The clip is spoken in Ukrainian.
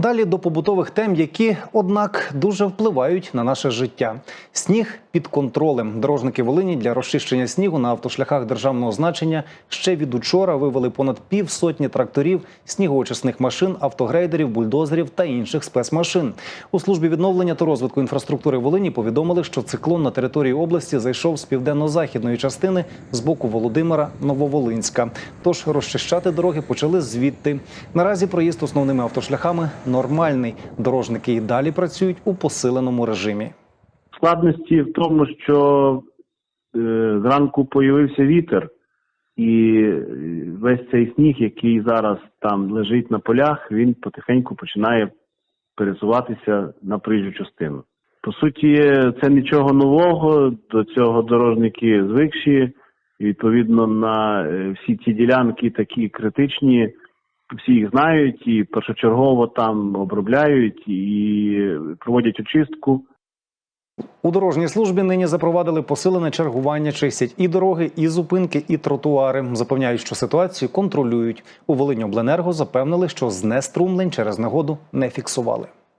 Далі до побутових тем, які, однак, дуже впливають на наше життя. Сніг під контролем. Дорожники Волині для розчищення снігу на автошляхах державного значення ще від учора вивели понад півсотні тракторів, снігоочисних машин, автогрейдерів, бульдозерів та інших спецмашин. У службі відновлення та розвитку інфраструктури Волині повідомили, що циклон на території області зайшов з південно-західної частини з боку Володимира Нововолинська. Тож розчищати дороги почали звідти. Наразі проїзд основними автошляхами нормальний. Дорожники і далі працюють у посиленому режимі. Складності в тому, що е, зранку появився вітер, і е, весь цей сніг, який зараз там лежить на полях, він потихеньку починає пересуватися на проїжджу частину. По суті, це нічого нового. До цього дорожники звикші. І, відповідно, на е, всі ці ділянки такі критичні. Всі їх знають і першочергово там обробляють і проводять очистку. У дорожній службі нині запровадили посилене чергування, чистять і дороги, і зупинки, і тротуари. Запевняють, що ситуацію контролюють. У Волині Обленерго запевнили, що знеструмлень через негоду не фіксували.